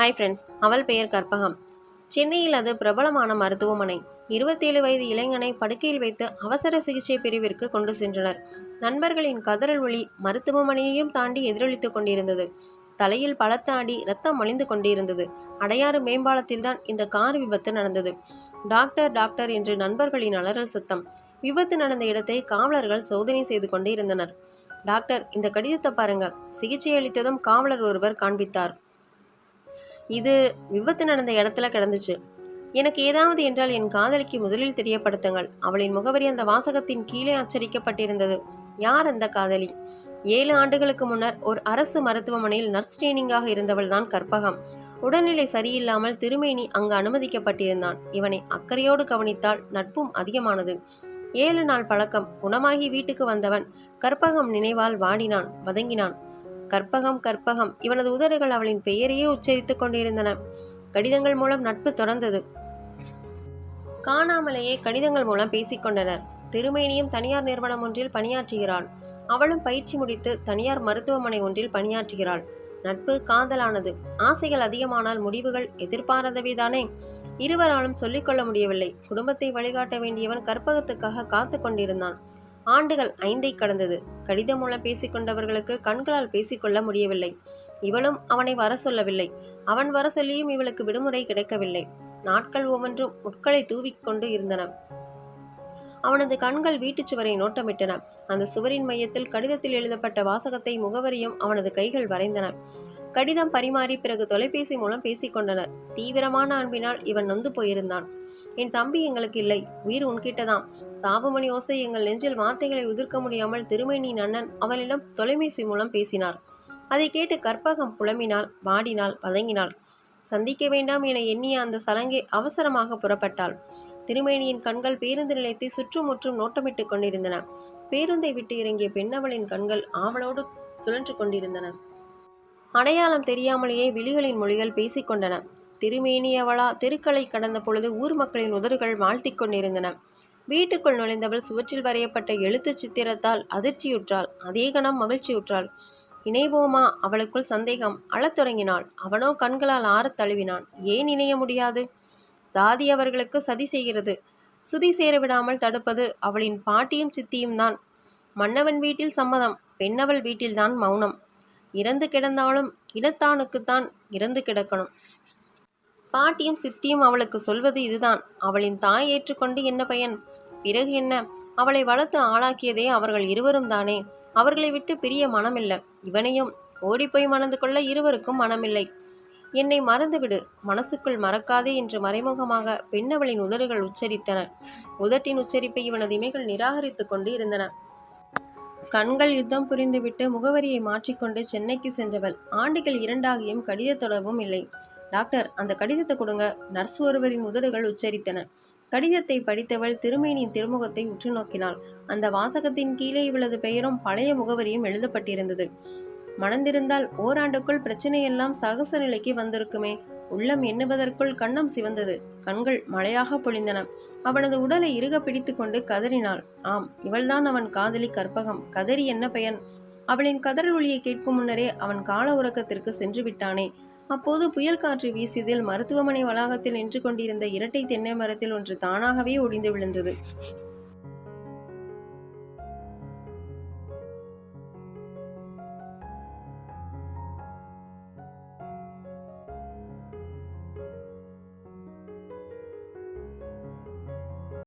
Hi friends அவள் பெயர் கற்பகம். சென்னையில் அது பிரபலமான மருத்துவமனை. இருபத்தேழு வயது இளைஞனை படுக்கையில் வைத்து அவசர சிகிச்சை பிரிவிற்கு கொண்டு சென்றனர். நண்பர்களின் கதறல் ஒளி மருத்துவமனையையும் தாண்டி எதிரொலித்து கொண்டிருந்தது. தலையில் பலத்த அடி ரத்தம் மலிந்து கொண்டிருந்தது. அடையாறு மேம்பாலத்தில்தான் இந்த கார் விபத்து நடந்தது. டாக்டர் டாக்டர் என்று நண்பர்களின் அலறல் சத்தம். விபத்து நடந்த இடத்தை காவலர்கள் சோதனை செய்து கொண்டு இருந்தனர். டாக்டர் இந்த கடிதத்தை பாருங்க. சிகிச்சை அளித்ததும் காவலர் ஒருவர் காண்பித்தார். இது விபத்து நடந்த இடத்துல கிடந்துச்சு. எனக்கு ஏதாவது என்றால் என் காதலிக்கு முதலில் தெரியப்படுத்துங்கள். அவளின் முகவரி அந்த வாசகத்தின் கீழே அச்சடிக்கப்பட்டிருந்தது. யார் அந்த காதலி? ஏழு ஆண்டுகளுக்கு முன்னர் ஒரு அரசு மருத்துவமனையில் நர்ஸ் ட்ரெயினிங்காக இருந்தவள் தான் கற்பகம். உடல்நிலை சரியில்லாமல் திருமேனி அங்கு அனுமதிக்கப்பட்டிருந்தான். இவனை அக்கறையோடு கவனித்தால் நட்பும் அதிகமானது. ஏழு நாள் பழக்கம். குணமாகி வீட்டுக்கு வந்தவன் கற்பகம் நினைவால் வாடினான் வதங்கினான். கற்பகம் கற்பகம். இவனது உதடுகள் அவளின் பெயரையே உச்சரித்துக் கொண்டிருந்தன. கடிதங்கள் மூலம் நட்பு தொடர்ந்தது. காணாமலேயே கடிதங்கள் மூலம் பேசிக்கொண்டனர் திருமேனியும் தனியார் நிறுவனம் ஒன்றில் பணியாற்றுகிறாள். அவளும் பயிற்சி முடித்து தனியார் மருத்துவமனை ஒன்றில் பணியாற்றுகிறாள். நட்பு காதலானது. ஆசைகள் அதிகமானால் முடிவுகள் எதிர்பாராதவைதானே? இருவராலும் சொல்லிக்கொள்ள முடியவில்லை. குடும்பத்தை வழிகாட்ட வேண்டியவன் கற்பகத்துக்காக காத்து கொண்டிருந்தான். ஆண்டுகள் ஐந்தை கடந்தது. கடிதம் மூலம் பேசிக்கொண்டவர்களுக்கு கண்களால் பேசிக்கொள்ள முடியவில்லை. இவளும் அவனை வர சொல்லவில்லை. அவன் வர சொல்லியும் இவளுக்கு விடுமுறை கிடைக்கவில்லை. நாட்கள் ஒவ்வொன்றும் முட்களை தூவிக்கொண்டு இருந்தன. அவனது கண்கள் வீட்டுச் சுவரை நோட்டமிட்டன. அந்த சுவரின் மையத்தில் கடிதத்தில் எழுதப்பட்ட வாசகத்தை முகவரியும் அவனது கைகள் வரைந்தன. கடிதம் பரிமாறி பிறகு தொலைபேசி மூலம் பேசிக்கொண்டனர் தீவிரமான அன்பினால் இவன் நொந்து போயிருந்தான். என் தம்பி எங்களுக்கு இல்லை. உயிர் உன்கிட்டதான். சாபமணி ஓசை எங்கள் நெஞ்சில் வார்த்தைகளை உதிர்க்க முடியாமல் திருமேனியின் அண்ணன் அவனிடம் தொலைபேசி மூலம் பேசினார். அதை கேட்டு கற்பகம் புலம்பினாள் வாடினாள் வதங்கினாள். சந்திக்க வேண்டாம் என எண்ணிய அந்த சலங்கை அவசரமாக புறப்பட்டாள். திருமேனியின் கண்கள் பேருந்து நிலையத்தை சுற்றுமுற்றும் நோட்டமிட்டுக் கொண்டிருந்தன. பேருந்தை விட்டு இறங்கிய பெண்ணவளின் கண்கள் ஆவலோடு சுழன்று கொண்டிருந்தன. அடையாளம் தெரியாமலேயே விழிகளின் மொழிகள் பேசிக்கொண்டன திருமேனியவளா தெருக்களை கடந்த பொழுது ஊர் மக்களின் உதறுகள் வாழ்த்திக் கொண்டிருந்தன. வீட்டுக்குள் நுழைந்தவள் சுவற்றில் வரையப்பட்ட எழுத்துச் சித்திரத்தால் அதிர்ச்சியுற்றாள். அதே கணம் மகிழ்ச்சியுற்றாள். இணைவோமா? அவளுக்குள் சந்தேகம். அழத் தொடங்கினாள். அவனோ கண்களால் ஆறத் தழுவினான். ஏன் இணைய முடியாது? ஜாதி அவர்களுக்கு சதி செய்கிறது. சுதி சேர விடாமல் தடுப்பது அவளின் பாட்டியும் சித்தியும் தான். மன்னவன் வீட்டில் சம்மதம். பெண்ணவள் வீட்டில்தான் மௌனம். இறந்து கிடந்தாலும் இனத்தானுக்குத்தான் இறந்து கிடக்கணும். பாட்டியும் சித்தியும் அவளுக்கு சொல்வது இதுதான். அவளின் தாய் ஏற்றுக்கொண்டு என்ன பயன்? பிறகு என்ன? அவளை வளர்த்து ஆளாக்கியதே அவர்கள் இருவரும் தானே? அவர்களை விட்டு பிரிய மனமில்லை. இவனையும் ஓடிப்போய் மணந்து கொள்ள இருவருக்கும் மனமில்லை. என்னை மறந்துவிடு. மனசுக்குள் மறக்காதே என்று மறைமுகமாக பெண்ணவளின் உதடுகள் உச்சரித்தன. உதட்டின் உச்சரிப்பை இவனது இமைகள் நிராகரித்து கொண்டு இருந்தன. கண்கள் யுத்தம் புரிந்துவிட்டு முகவரியை மாற்றிக்கொண்டு சென்னைக்கு சென்றவள். ஆண்டுகள் இரண்டாகியும் கடித தொடர்பும் இல்லை. டாக்டர் அந்த கடிதத்தை கொடுங்க. நர்ஸ் ஒருவரின் உதடுகள் உச்சரித்தன. கடிதத்தை படித்தவள் திருமேனியின் திருமுகத்தை உற்று நோக்கினாள். அந்த வாசகத்தின் கீழே இவளது பெயரும் பழைய முகவரியும் எழுதப்பட்டிருந்தது. மணந்திருந்தால் ஓராண்டுக்குள் பிரச்சனையெல்லாம் சகச நிலைக்கு வந்திருக்குமே. உள்ளம் எண்ணுவதற்குள் கண்ணம் சிவந்தது. கண்கள் மழையாக பொழிந்தன. அவனது உடலை இறுக பிடித்து கொண்டு கதறினாள். ஆம் இவள்தான் அவன் காதலி கற்பகம். கதறி என்ன பயன்? அவளின் கதறல் ஒளியை கேட்கும் முன்னரே அவன் கால உறக்கத்திற்கு சென்று விட்டானே. அப்போது புயல் காற்று வீசியதில் மருத்துவமனை வளாகத்தில் நின்று கொண்டிருந்த இரட்டை தென்னை மரத்தில் ஒன்று தானாகவே ஒடிந்து விழுந்தது.